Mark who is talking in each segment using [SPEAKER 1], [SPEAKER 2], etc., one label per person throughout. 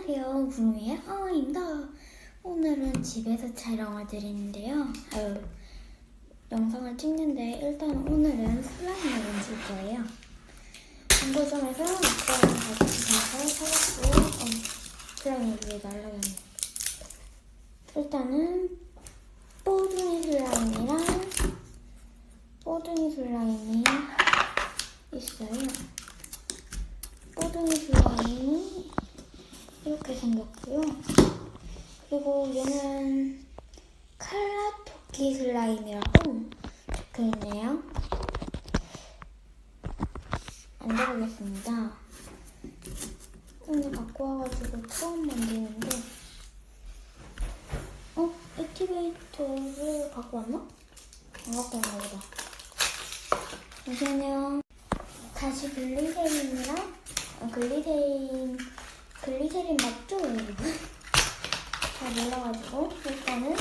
[SPEAKER 1] 안녕하세요. 구름이의 하와입니다. 오늘은 집에서 촬영을 드리는데요. 아유, 영상을 찍는데 일단 오늘은 슬라임을 만질 거예요. 아빠랑 같이 가서 사왔고, 어, 슬라임이 위에 날라갔네. 일단은 뽀둥이 슬라임이랑 뽀둥이 슬라임이 있어요. 뽀둥이 슬라임이 이렇게 생겼고요. 그리고 얘는 칼라 토끼 슬라임이라고 적혀 있네요. 만들어보겠습니다. 오늘 갖고 와가지고 처음 만드는데, 어? 액티베이터를 갖고 왔나? 안 갖고 왔나 보다. 잠시만요. 다시 글리세린이랑 어, 글리세린 글리세린 맞죠? 잘 몰라가지고 일단은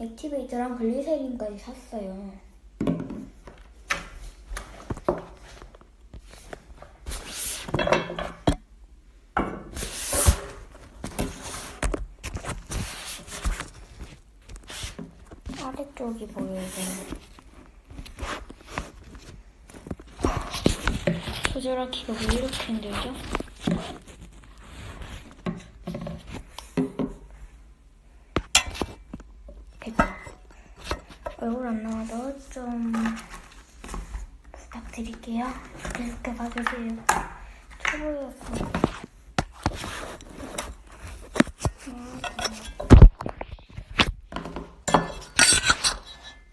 [SPEAKER 1] 액티베이터랑 글리세린까지 샀어요. 아래쪽이 보여요. 조절하기가 왜 이렇게 힘들죠? 됐다. 얼굴 안 나와도 좀 부탁드릴게요. 이렇게 봐주세요. 초보였고.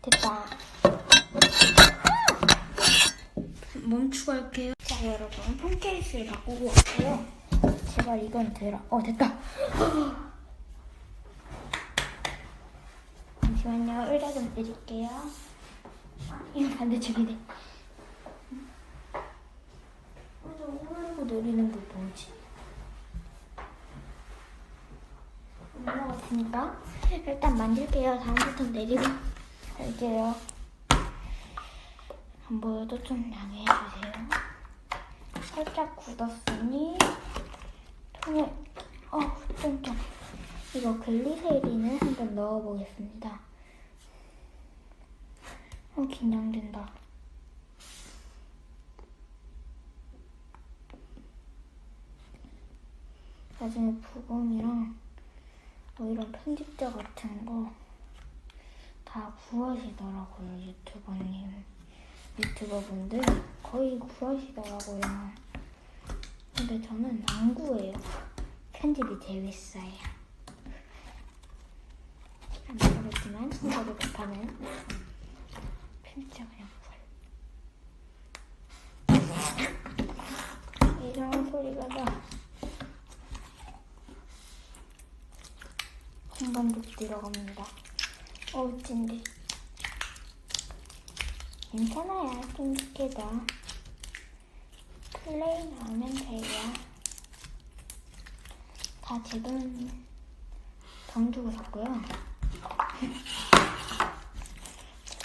[SPEAKER 1] 됐다. 멈추고 할게요. 자, 여러분. 폰케이스를 바꾸고 왔고요. 제발 이건 되라. 어, 됐다. 잠시만요. 의자 좀 드릴게요. 아, 이거 반대쪽이네. 의자 오르고 내리는 게 뭐지? 같으니까 일단 만질게요. 다음부터 내리고 할게요. 안 보여도 좀 양해해 주세요. 살짝 굳었으니 통에 어, 좀 좀. 이거 글리세린을 한번 넣어보겠습니다. 어, 긴장된다. 나중에 부검이랑 뭐 이런 편집자 같은 거 다 구하시더라고요, 유튜버님. 유튜버분들 거의 구하시더라고요. 근데 저는 안 구해요. 편집이 재밌어요. 안 모르겠지만 저도 급하면 편집자 그냥 구해요. 이상한 소리가 나. 공간도 들어갑니다. 어우 찐데. 괜찮아요. 쫀득해도. 플레이 나오면 돼요. 다제돈돈 주고 샀고요.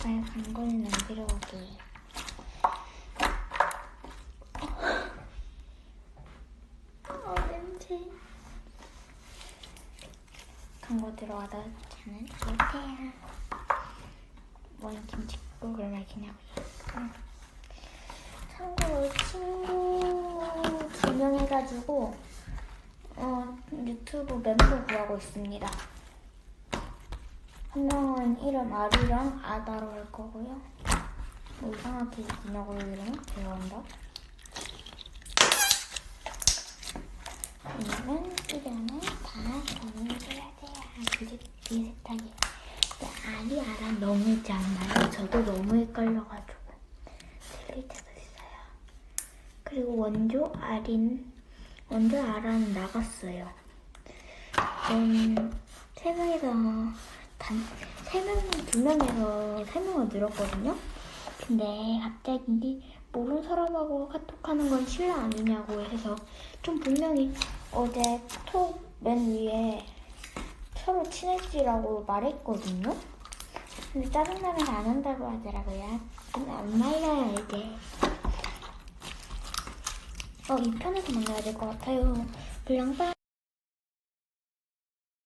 [SPEAKER 1] 제발 광고는 안 들어오게. 어, 냄새. 광고 들어와도 저는 못해요. 뭔 김치국을 먹이냐고요. 응. 참고로 친구 지명해가지고 어, 유튜브 멤버 구하고 있습니다. 한 명은 이름 아리랑 아다로 할 거고요. 뭐 이상하게 있냐고요, 이름? 죄송합니다. 이름은 이름은 다 정해줘야 돼요. 비슷, 비슷하게. 근데 아리 아랑 너무지 않나요? 저도 너무 헷갈려가지고 틀릴 때도 있어요. 그리고 원조 아린 원조 아라는 나갔어요. 음, 세 명에서 단 세 명, 두 명에서 세 명을 늘었거든요. 근데 갑자기 모르는 사람하고 카톡하는 건 실례 아니냐고 해서 좀 분명히 어제 톡 맨 위에 서로 친해지라고 말했거든요. 근데 짜증나면 안 한다고 하더라고요. 안 말려요 이제. 어, 이 편에서 만나야 될 것 같아요. 불량빵.